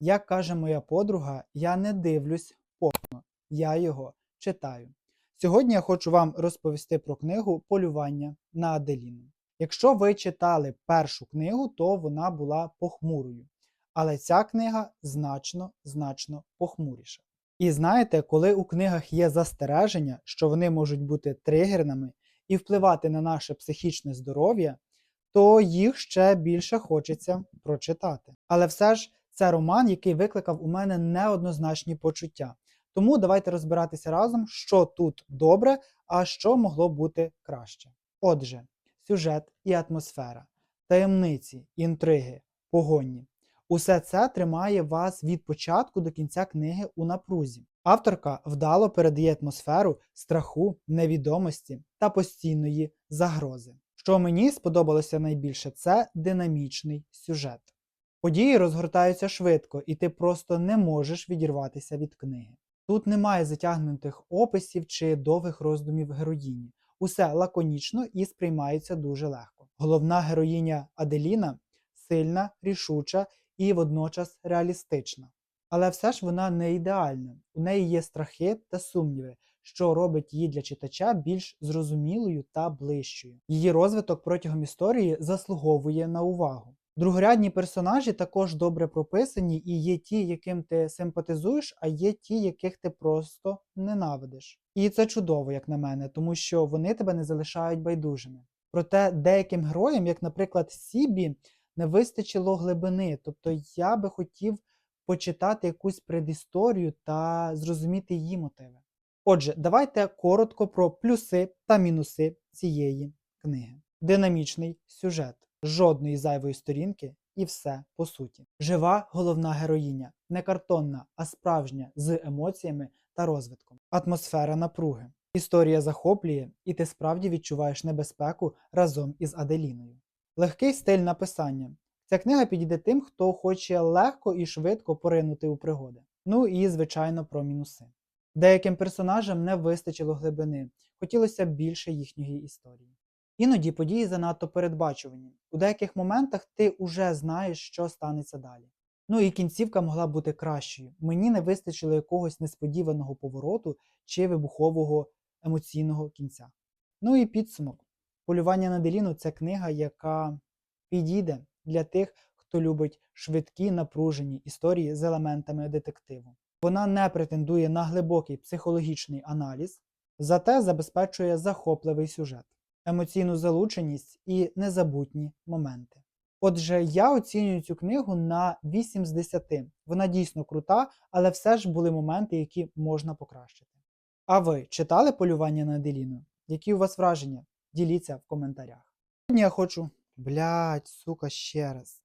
Як каже моя подруга, я не дивлюсь порно, я його читаю. Сьогодні я хочу вам розповісти про книгу Полювання на Аделіну. Якщо ви читали першу книгу, то вона була похмурою. Але ця книга значно, значно похмуріша. І знаєте, коли у книгах є застереження, що вони можуть бути тригерними і впливати на наше психічне здоров'я, то їх ще більше хочеться прочитати. Але все ж це роман, який викликав у мене неоднозначні почуття. Тому давайте розбиратися разом, що тут добре, а що могло бути краще. Отже, сюжет і атмосфера, таємниці, інтриги, погоні. Усе це тримає вас від початку до кінця книги у напрузі. Авторка вдало передає атмосферу страху, невідомості та постійної загрози. Що мені сподобалося найбільше, це динамічний сюжет. Події розгортаються швидко, і ти просто не можеш відірватися від книги. Тут немає затягнутих описів чи довгих роздумів героїні. Усе лаконічно і сприймається дуже легко. Головна героїня Аделіна сильна, рішуча і водночас реалістична. Але все ж вона не ідеальна. У неї є страхи та сумніви, що робить її для читача більш зрозумілою та ближчою. Її розвиток протягом історії заслуговує на увагу. Другорядні персонажі також добре прописані, і є ті, яким ти симпатизуєш, а є ті, яких ти просто ненавидиш. І це чудово, як на мене, тому що вони тебе не залишають байдужими. Проте деяким героям, як, наприклад, Сібі, не вистачило глибини. Тобто я би хотів почитати якусь предісторію та зрозуміти її мотиви. Отже, давайте коротко про плюси та мінуси цієї книги. Динамічний сюжет, жодної зайвої сторінки і все по суті. Жива головна героїня, не картонна, а справжня з емоціями та розвитком. Атмосфера напруги. Історія захоплює, і ти справді відчуваєш небезпеку разом із Аделіною. Легкий стиль написання. Ця книга підійде тим, хто хоче легко і швидко поринути у пригоди. Ну і, звичайно, про мінуси. Деяким персонажам не вистачило глибини, хотілося більше їхньої історії. Іноді події занадто передбачувані. У деяких моментах ти уже знаєш, що станеться далі. Ну і кінцівка могла бути кращою. Мені не вистачило якогось несподіваного повороту чи вибухового емоційного кінця. Ну і підсумок. Полювання на Деліну це книга, яка підійде для тих, хто любить швидкі напружені історії з елементами детективу. Вона не претендує на глибокий психологічний аналіз, зате забезпечує захопливий сюжет, емоційну залученість і незабутні моменти. Отже, я оцінюю цю книгу на 8 з 10. Вона дійсно крута, але все ж були моменти, які можна покращити. А ви читали полювання на Деліну? Які у вас враження? Діліться в коментарях. Сьогодні я хочу. Блять, сука, ще раз.